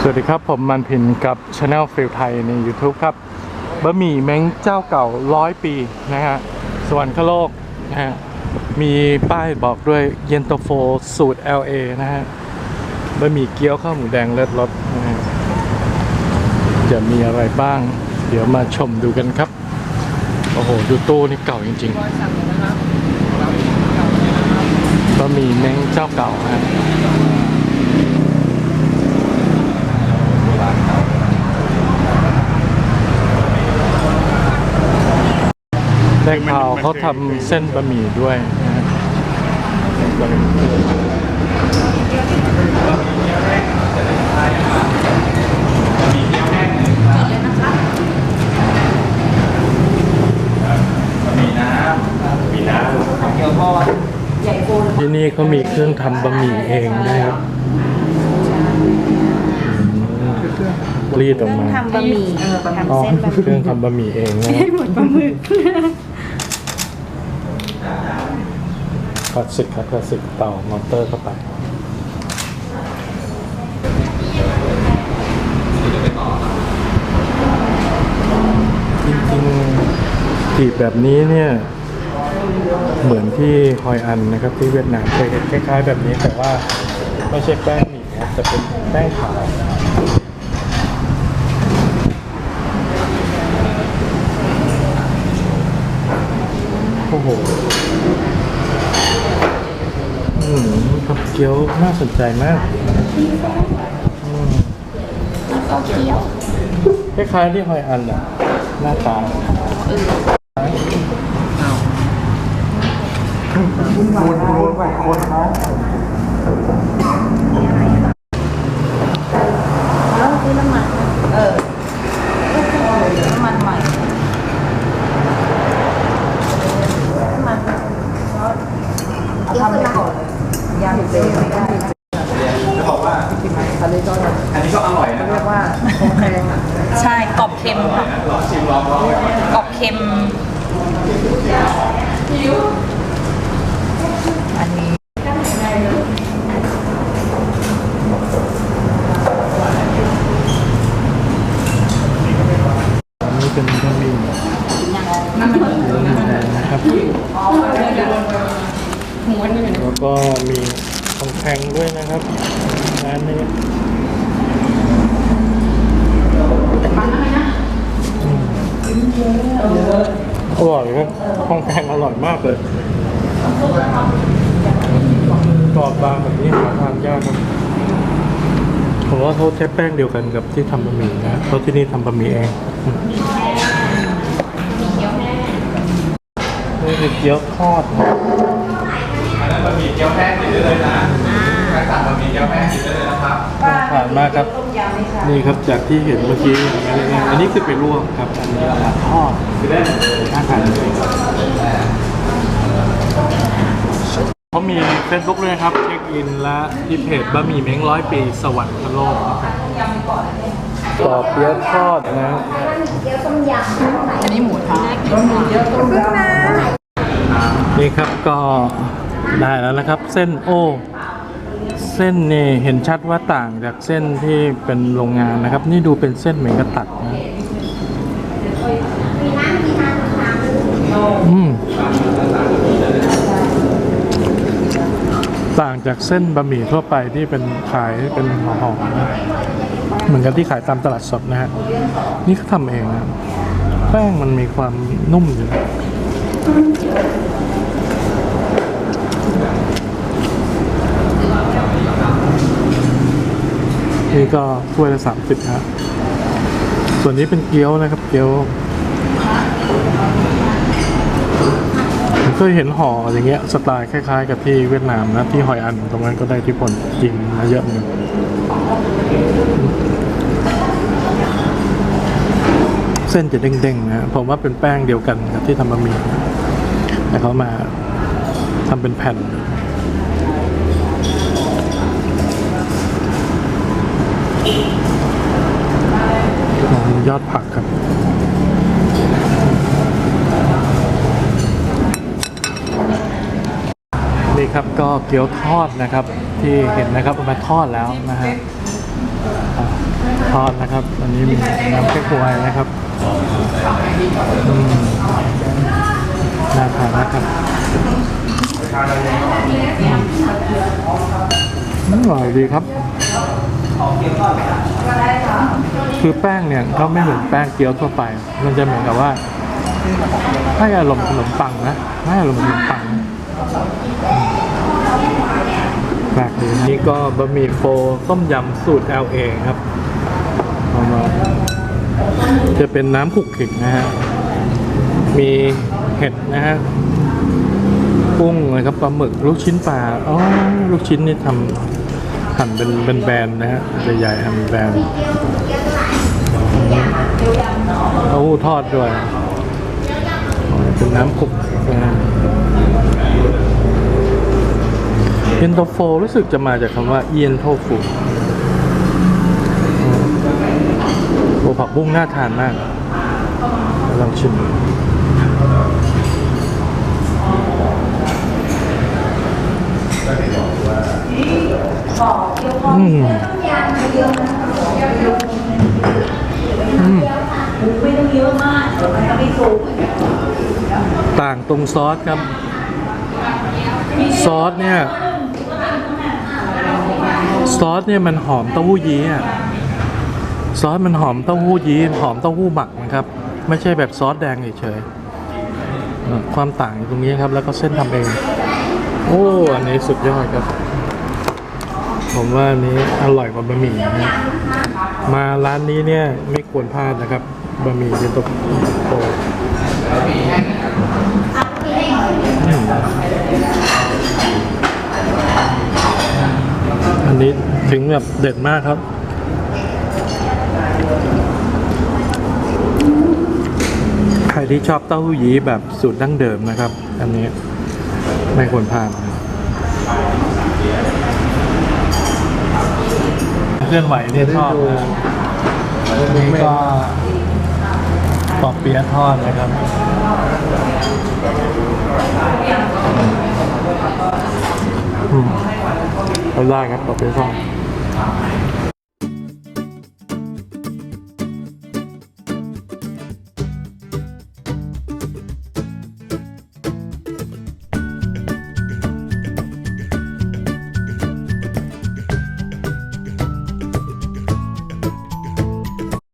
สวัสดีครับ ผมมันพินกับช anel ฟิลไทยใน YouTube ครับบะหมี่เม้งเจ้าเก่าร้อยปีนะฮะสวรรคโลกนะฮะมีป้ายบอกด้วยเย็นตาโฟสูตร LA นะฮะบะหมี่เกี๊ยวข้าวหมูแดงเลิศรสนะฮะจะมีอะไรบ้าง เดี๋ยวมาชมดูกันครับ โอ้โห ดูตู้นี่เก่าจริงๆบะหมี่เม้งเจ้าเก่าฮะ ได้ข่าวเขาทำเส้นบะหมี่ด้วยนะฮะที่นี่เขามีเครื่องทำบะหมี่เองนะครับอืมรีดออกมา ทำบะหมี่ทำอ๋อเส้นบะหเครื่มี่องทำบะหมี่เองนะ ให้เหมือนปลาหมึก คลาสสิกครับคลาสสิกเต่ามอเตอร์เข้าไปจริงๆจีบแบบนี้เนี่ย เหมือนที่ฮอยอันนะครับที่เวียดนามเคล้ายๆแบบนี้แต่ว่าไม่ใช่แป้งหมี่ครับแต่เป็นแป้งขาวโอ้โห อืมกับเกี๊ยวน่าสนใจมากอืมก็เคี้ยวคล้ายๆที่ฮอยอันอะ หน้าตาแล้วซื้อน้ำมันเออน้ำมันใหม่น้ำมันเคี้ยวขึ้นมาก่อน ยำเปรี้ยวไม่ได้จะบอกว่าอันนี้ก็อันนี้ก็อร่อยนะครับว่าโอเคใช่กรอบเค็มค่ะลองชิมลองลองกรอบเค็ม อันนี้ อันนี้เป็นบะหมี่เรื่องแดงนะครับ แล้วก็มีของแข็งด้วยนะครับร้านนี้อืมอร่อยครับของแข็งอร่อยมากเลยกรอบบางแบบนี้หาทานยากครับผมว่าเขาใช้แป้งเดียวกันกับที่ทำบะหมี่นะเพราะที่นี่ทำบะหมี่เองอืมนี่คือเกี๊ยวทอดนะ อันนั้นบะหมี่เกี๊ยวแห้งติดได้เลยนะใคร สั่งบะหมี่เกี๊ยวแห้งติดได้เลยนะครับน่าทานมากครับ นี่ครับจากที่เห็นเมื่อกี้อย่างนี้เลยอันนี้คือเป็นลวกครับ อันนี้เอามาทอดน่าทานเขามีเฟซบุ๊กด้วยนะครับ เช็คอินและที่เพจบะหมี่เม้งร้อยปีสวรรคโลกครับต่อเปี๊ยะทอดนะอันนี้หมูทอดนี่ครับก็ได้แล้วนะครับ เส้นโอ้ เส้นนี่เห็นชัดว่าต่างจากเส้นที่เป็นโรงงานนะครับ นี่ดูเป็นเส้นเหมือนกระตัดนะอืมต่างจากเส้นบะหมี่ทั่วไปที่เป็นขายเป็นห่อๆนะเหมือนกับที่ขายตามตลาดสดนะฮะนี่เขาทำเองนะแป้งมันมีความนุ่มอยู่ นี่ก็ถ้วยละสามสิบฮะส่วนนี้เป็นเกี๊ยวนะครับ เกี๊ยวผมเคยเห็นห่ออย่างเงี้ยสไตล์คล้าย ๆ กับที่เวียดนามนะที่หอยอันตรงนั้นก็ได้ที่ผลกินมาเยอะเหมือนกันเส้นจะเด้งๆนะผมว่าเป็นแป้งเดียวกันกับที่ทำบะหมี่แต่เขามาทำเป็นแผ่น ยอดผักครับ นี่ครับก็เกี๊ยวทอดนะครับ ที่เห็นนะครับเอามาทอดแล้วนะฮะทอดนะครับอันนี้มีน้ำแก้ควยนะครับน่าทานนะครับอร่อยดีครับ คือแป้งเนี่ยก็ไม่เหมือนแป้งเกี๊ยวทั่วไป มันจะเหมือนกับว่าให้อารมณ์ขนมปังนะให้อารมณ์ขนมปังแปลกดีนี่ก็บะหมี่โฟต้มยำสูตร LA ครับเอามาจะเป็นน้ำขุกขิกนะฮะ มีเห็ดนะฮะกุ้งนะครับปลาหมึกลูกชิ้นปลาอ๋อลูกชิ้นนี่ทำ หั่นเป็นเป็นแบนนะฮะใหญ่ๆหั่นเป็นแบนเต้าหู้ทอดด้วย เป็นน้ำขลุกนะฮะเย็นตโฟรู้สึกจะมาจากคำว่าเอียนโทฟูโอผักบุ้งน่าทานมากลองชิม ต่างตรงซอสครับ ซอสเนี่ย ซอสเนี่ยมันหอมเต้าหู้ยี้อะซอสมันหอมเต้าหู้ยี้หอมเต้าหู้หมักนะครับ ไม่ใช่แบบซอสแดงเฉยๆความต่างอยู่ตรงนี้ครับ แล้วก็เส้นทำเอง โอ้อันนี้สุดยอดครับ ผมว่าอันนี้อร่อยกว่าบะหมี่นะมาร้านนี้เนี่ยไม่ควรพลาดนะครับ บะหมี่เย็นตาโฟอืมอันนี้ถึงแบบเด็ดมากครับ ใครที่ชอบเต้าหู้ยี้แบบสูตรดั้งเดิมนะครับ อันนี้ไม่ควรพลาดนะเคลื่อนไหวเนี่ยชอบนะนี่ก็ปอบ เปียะทอดนะครับอืมไปได้ครับต่อไปซ่อม